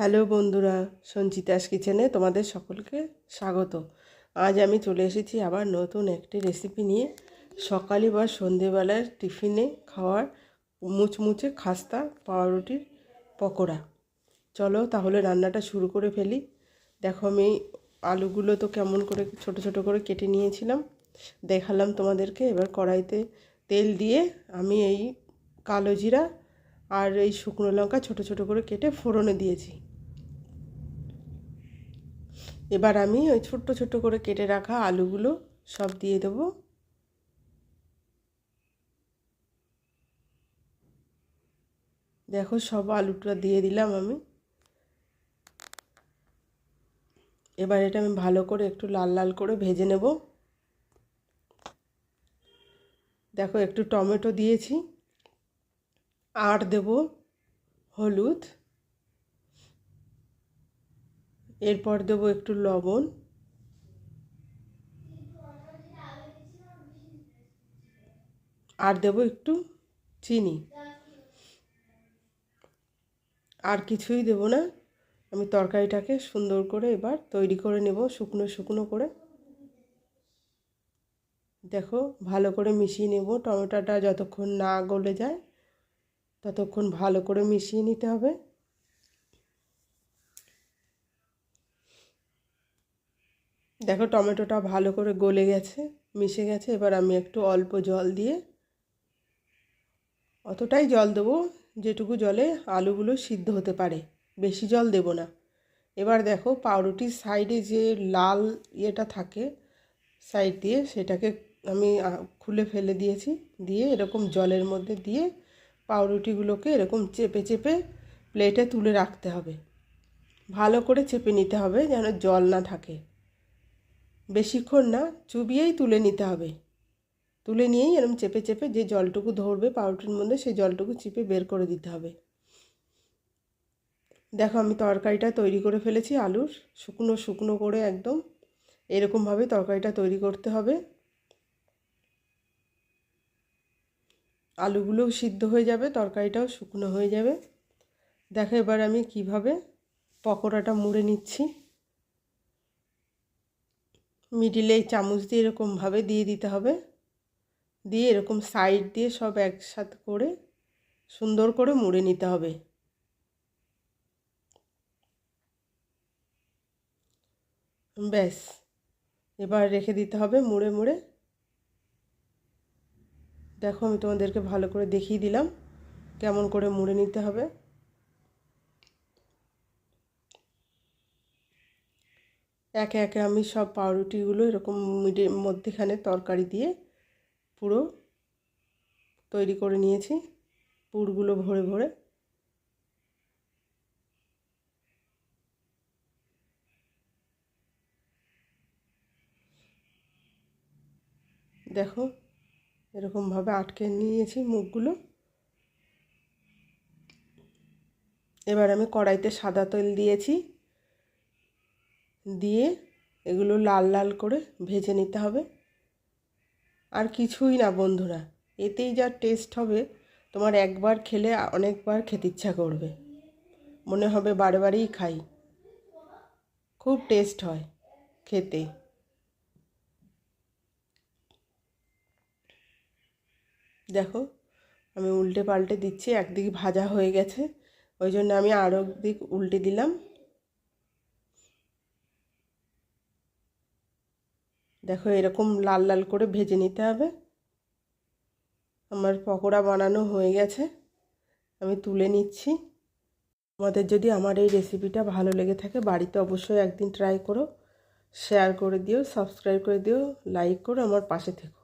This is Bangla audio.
হ্যালো বন্ধুরা, সঞ্চিতাস কিচেনে তোমাদের সকলকে স্বাগত। আজ আমি চলে এসেছি আবার নতুন একটি রেসিপি নিয়ে। সকালে বা সন্ধেবেলার টিফিনে খাওয়ার মুচমুচে খাস্তা, পাউরুটির পকোড়া। চলো তাহলে রান্নাটা শুরু করে ফেলি। দেখো আমি আলুগুলো তো কেমন করে ছোট ছোট করে কেটে নিয়েছিলাম। দেখালাম তোমাদেরকে, এবার কড়াইতে তেল দিয়ে আমি এই কালো জিরা আর এই শুকনো লঙ্কা ছোট ছোট করে কেটে ফোড়নে দিয়েছি। এবার আমি ওই ছোট্ট ছোট্ট করে কেটে রাখা আলুগুলো সব দিয়ে দেবো। দেখো সব আলুটা দিয়ে দিলাম আমি। এবার এটা আমি ভালো করে একটু লাল লাল করে ভেজে নেব। দেখো একটু টমেটো দিয়েছি। আর দেব হলুদ। এরপর দেব একটু লবণ। আর দেব একটু চিনি। আর কিছুই দেব না। আমি তরকারিটাকে সুন্দর করে এবার তৈরি করে নেব, শুকনো শুকনো করে। দেখো, ভালো করে মিশিয়ে নেব। টমেটোটা যতক্ষণ না গলে যায়, ততক্ষণ ভালো করে মিশিয়ে নিতে হবে। দেখো টমেটোটা ভালো করে গলে গেছে, মিশে গেছে। এবার আমি একটু অল্প জল দিয়ে অতটাই জল দেবো যেটুকু জলে আলুগুলো সিদ্ধ হতে পারে। বেশি জল দেব না। এবার দেখো পাউরুটির সাইডে যে লাল ইয়েটা থাকে, সাইড দিয়ে সেটাকে আমি খুলে ফেলে দিয়েছি। দিয়ে এরকম জলের মধ্যে দিয়ে পাউরুটিগুলোকে এরকম চেপে চেপে প্লেটে তুলে রাখতে হবে। ভালো করে চেপে নিতে হবে যেন জল না থাকে। বেশিক্ষণ না, চুবিয়েই তুলে নিতে হবে। তুলে নিয়েই এরকম চেপে চেপে যে জলটুকু ধরবে পাউরুটির মধ্যে, সেই জলটুকু চিপে বের করে দিতে হবে। দেখো, আমি তরকারিটা তৈরি করে ফেলেছি, আলুর। শুকনো শুকনো করে একদম এরকমভাবে তরকারিটা তৈরি করতে হবে। আলুগুলোও সিদ্ধ হয়ে যাবে, তরকারিটাও শুকনো হয়ে যাবে। দেখো, এবার আমি কীভাবে পকোড়াটা মুড়ে নিচ্ছি। মিডিলে চামচ দিয়ে এরকমভাবে দিয়ে দিতে হবে। দিয়ে এরকম সাইড দিয়ে সব একসাথে করে সুন্দর করে মুড়ে নিতে হবে। ব্যাস, এবার রেখে দিতে হবে মুড়ে মুড়ে। দেখো আমি তোমাদেরকে ভালো করে দেখিয়ে দিলাম কেমন করে মুড়ে নিতে হবে। একে একে আমি সব পাউরুটিগুলো এরকম মিডে, মধ্যেখানে তরকারি দিয়ে পুরো তৈরি করে নিয়েছি, পুরগুলো ভরে ভরে। দেখো, এরকমভাবে আটকে নিয়েছি মুখগুলো। এবার আমি কড়াইতে সাদা তেল দিয়েছি। দিয়ে এগুলো লাল লাল করে ভেজে নিতে হবে। আর কিছুই না বন্ধুরা, এতেই যা টেস্ট হবে, তোমার একবার খেলে অনেকবার খেতে ইচ্ছা করবে। মনে হবে বারে বারেই খাই। খুব টেস্ট হয় খেতে। দেখো, আমি উল্টে পাল্টে দিচ্ছি, একদিক ভাজা হয়ে গেছে, ওই জন্য আমি আরও দিক উল্টে দিলাম। দেখো, এরকম লাল লাল করে ভেজে নিতে হবে। আমার পকোড়া বানানো হয়ে গেছে, আমি তুলে নিচ্ছি। তোমাদের যদি আমার এই রেসিপিটা ভালো লেগে থাকে, বাড়িতে অবশ্যই একদিন ট্রাই করো। শেয়ার করে দিও, সাবস্ক্রাইব করে দিও, লাইক করো, আমার পাশে থেকো।